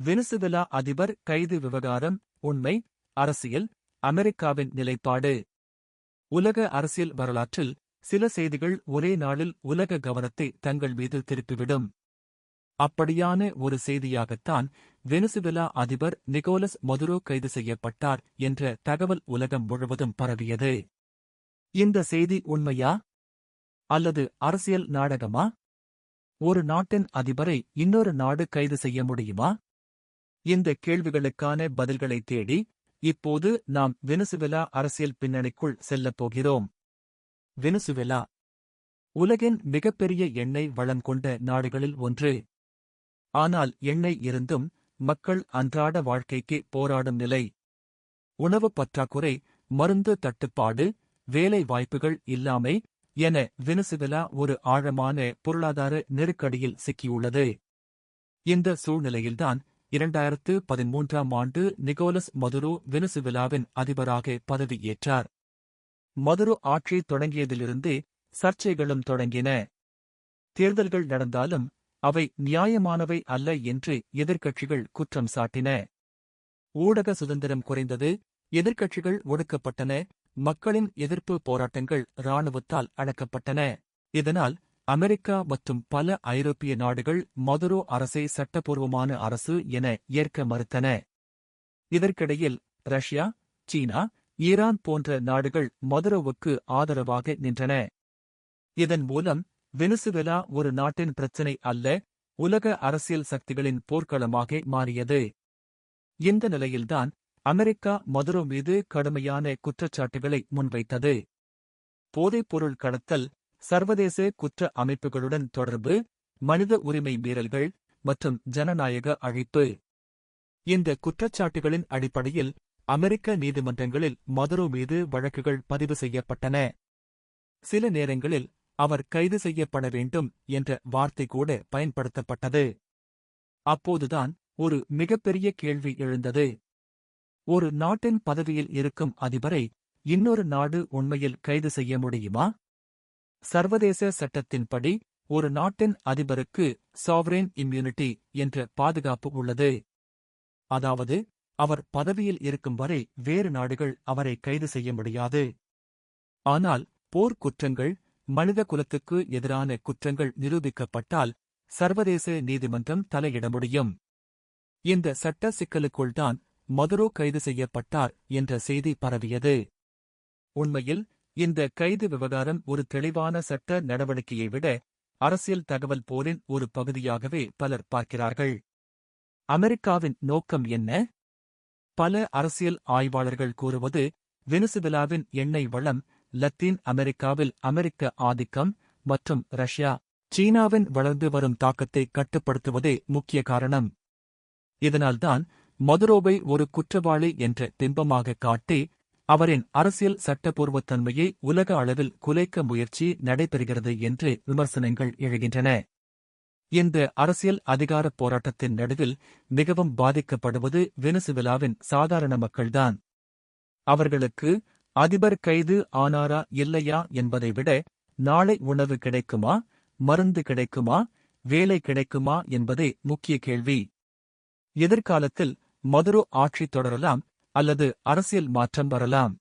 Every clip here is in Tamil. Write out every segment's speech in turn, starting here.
வெனிசுவேலா அதிபர் கைது விவகாரம் உண்மை அரசியல் அமெரிக்காவின் நிலைப்பாடு. உலக அரசியல் வரலாற்றில் சில செய்திகள் ஒரே நாளில் உலக கவனத்தை தங்கள் மீது திருப்பிவிடும். அப்படியான ஒரு செய்தியாகத்தான் வெனிசுவேலா அதிபர் நிகோலஸ் மதுரோ கைது செய்யப்பட்டார் என்ற தகவல் உலகம் முழுவதும் பரவியது. இந்த செய்தி உண்மையா? அல்லது அரசியல் நாடகமா? ஒரு நாட்டின் அதிபரை இன்னொரு நாடு கைது செய்ய முடியுமா? இந்த கேள்விகளுக்கான பதில்களை தேடி இப்போது நாம் வெனிசுவேலா அரசியல் பின்னணிக்குள் செல்லப் போகிறோம். வெனிசுவேலா உலகின் மிகப்பெரிய எண்ணெய் வளம் கொண்ட நாடுகளில் ஒன்று. ஆனால் எண்ணெய் இருந்தும் மக்கள் அன்றாட வாழ்க்கைக்கு போராடும் நிலை. உணவு பற்றாக்குறை மருந்து தட்டுப்பாடு வேலை வாய்ப்புகள் இல்லாமை என வெனிசுவேலா ஒரு ஆழமான பொருளாதார நெருக்கடியில் சிக்கியுள்ளது. இந்த சூழ்நிலையில்தான் இரண்டாயிரத்து பதிமூன்றாம் ஆண்டு நிகோலஸ் மதுரோ வெனிசுவேலாவின் அதிபராக பதவியேற்றார் மதுரோ ஆட்சி தொடங்கியதிலிருந்தே சர்ச்சைகளும் தொடங்கின. தேர்தல்கள் நடந்தாலும் அவை நியாயமானவை அல்ல என்று எதிர்க்கட்சிகள் குற்றம் சாட்டின. ஊடக சுதந்திரம் குறைந்தது எதிர்க்கட்சிகள் ஒடுக்கப்பட்டன மக்களின் எதிர்ப்பு போராட்டங்கள் இராணுவத்தால் அடக்கப்பட்டன. இதனால் அமெரிக்கா மற்றும் பல ஐரோப்பிய நாடுகள் மதுரோ அரசை சட்டப்பூர்வமான அரசு என ஏற்க மறுத்தன. இதற்கிடையில் ரஷ்யா சீனா ஈரான் போன்ற நாடுகள் மதுரோவுக்கு ஆதரவாக நின்றன. இதன் மூலம் வெனிசுவேலா ஒரு நாட்டின் பிரச்சினை அல்ல உலக அரசியல் சக்திகளின் போர்க்களமாக மாறியது. இந்த நிலையில்தான் அமெரிக்கா மதுரோ மீது கடுமையான குற்றச்சாட்டுகளை முன்வைத்தது. போதைப்பொருள் கடத்தல் சர்வதேச குற்ற அமைப்புகளுடன் தொடர்பு மனித உரிமை மீறல்கள் மற்றும் ஜனநாயக அழைப்பு. இந்த குற்றச்சாட்டுகளின் அடிப்படையில் அமெரிக்க நீதிமன்றங்களில் மதுரோ மீது வழக்குகள் பதிவு செய்யப்பட்டன. சில நேரங்களில் அவர் கைது செய்யப்பட வேண்டும் என்ற வார்த்தை கூட பயன்படுத்தப்பட்டது. அப்போதுதான் ஒரு மிகப்பெரிய கேள்வி எழுந்தது. ஒரு நாட்டின் பதவியில் இருக்கும் அதிபரை இன்னொரு நாடு உண்மையில் கைது செய்ய முடியுமா? சர்வதேச சட்டத்தின்படி ஒரு நாட்டின் அதிபருக்கு சாவரேன் இம்யூனிட்டி என்ற பாதுகாப்பு உள்ளது. அதாவது அவர் பதவியில் இருக்கும் வரை வேறு நாடுகள் அவரை கைது செய்ய முடியாது. ஆனால் போர் குற்றங்கள் மனித குலத்துக்கு எதிரான குற்றங்கள் நிரூபிக்கப்பட்டால் சர்வதேச நீதிமன்றம் தலையிட முடியும். இந்த சட்ட சிக்கலுக்குள்தான் மதுரோ கைது செய்யப்பட்டார் என்ற செய்தி பரவியது. உண்மையில் இந்த கைது விவகாரம் ஒரு தெளிவான சட்ட நடவடிக்கையை விட அரசியல் தகவல் போரின் ஒரு பகுதியாகவே பலர் பார்க்கிறார்கள். அமெரிக்காவின் நோக்கம் என்ன? பல அரசியல் ஆய்வாளர்கள் கூறுவது வெனிசுவேலாவின் எண்ணெய் வளம் லத்தீன் அமெரிக்காவில் அமெரிக்க ஆதிக்கம் மற்றும் ரஷ்யா சீனாவின் வளர்ந்து வரும் தாக்கத்தை கட்டுப்படுத்துவதே முக்கிய காரணம். இதனால்தான் மதுரோவை ஒரு குற்றவாளி என்ற பிம்பமாக காட்டி அவரின் அரசியல் சட்டப்பூர்வத்தன்மையை உலக அளவில் குலைக்க முயற்சி நடைபெறுகிறது என்று விமர்சனங்கள் எழுகின்றன. இந்த அரசியல் அதிகாரப் போராட்டத்தின் நடுவில் மிகவும் பாதிக்கப்படுவது வெனிசுவேலாவின் சாதாரண மக்கள்தான். அவர்களுக்கு அதிபர் கைது ஆனாரா இல்லையா என்பதை விட நாளை உணவு கிடைக்குமா மருந்து கிடைக்குமா வேலை கிடைக்குமா என்பதே முக்கிய கேள்வி. எதிர்காலத்தில் மதுரோ ஆட்சி தொடரலாம் அல்லது அரசியல் மாற்றம் வரலாம்.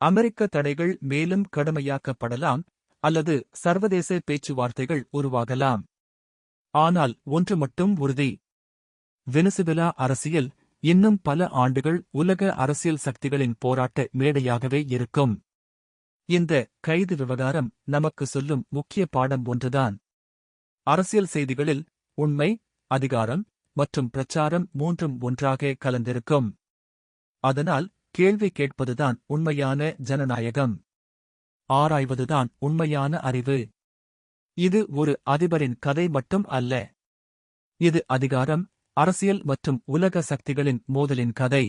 அமெரிக்க தடைகள் மேலும் கடுமையாக்கப்படலாம் அல்லது சர்வதேச பேச்சுவார்த்தைகள் உருவாகலாம். ஆனால் ஒன்று மட்டும் உறுதி. வெனிசுவேலா அரசியல் இன்னும் பல ஆண்டுகள் உலக அரசியல் சக்திகளின் போராட்ட மேடையாகவே இருக்கும். இந்த கைது விவகாரம் நமக்கு சொல்லும் முக்கிய பாடம் ஒன்றுதான். அரசியல் செய்திகளில் உண்மை அதிகாரம் மற்றும் பிரச்சாரம் மூன்றும் ஒன்றாக கலந்திருக்கும். அதனால் கேள்வி கேட்பதுதான் உண்மையான ஜனநாயகம். ஆராய்வதுதான் உண்மையான அறிவு. இது ஒரு அதிபரின் கதை மட்டும் அல்ல. இது அதிகாரம் அரசியல் மற்றும் உலக சக்திகளின் மோதலின் கதை.